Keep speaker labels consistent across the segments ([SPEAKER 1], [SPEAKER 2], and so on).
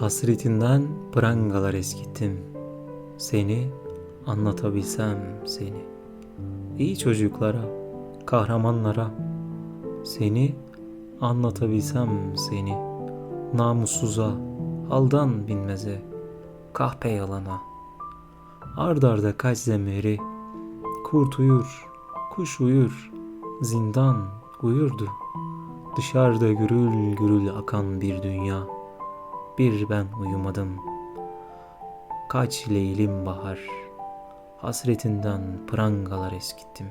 [SPEAKER 1] Hasretinden prangalar eskittim. Seni anlatabilsem seni. İyi çocuklara, kahramanlara. Seni anlatabilsem seni. Namussuza, haldan binmeze, kahpe yalana. Ard arda kaç zemheri, kurt uyur, kuş uyur, zindan uyurdu. Dışarıda gürül gürül akan bir dünya. Bir ben uyumadım. Kaç leylim bahar. Hasretinden prangalar eskittim.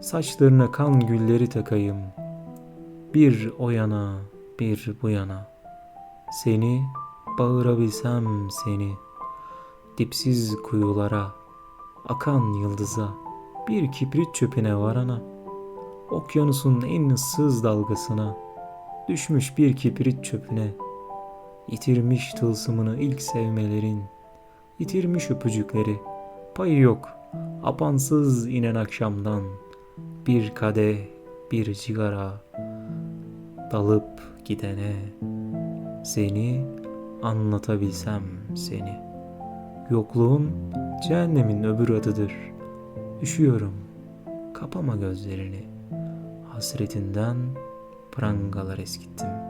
[SPEAKER 1] Saçlarına kan gülleri takayım. Bir o yana, bir bu yana. Seni bağırabilsem seni. Dipsiz kuyulara, akan yıldıza, bir kibrit çöpüne varana. Okyanusun en ıssız dalgasına, düşmüş bir kibrit çöpüne. Yitirmiş tılsımını ilk sevmelerin, yitirmiş öpücükleri, payı yok, apansız inen akşamdan, bir kadeh, bir cigara, dalıp gidene, seni anlatabilsem seni. Yokluğun cehennemin öbür adıdır. Üşüyorum, kapama gözlerini, hasretinden prangalar eskittim.''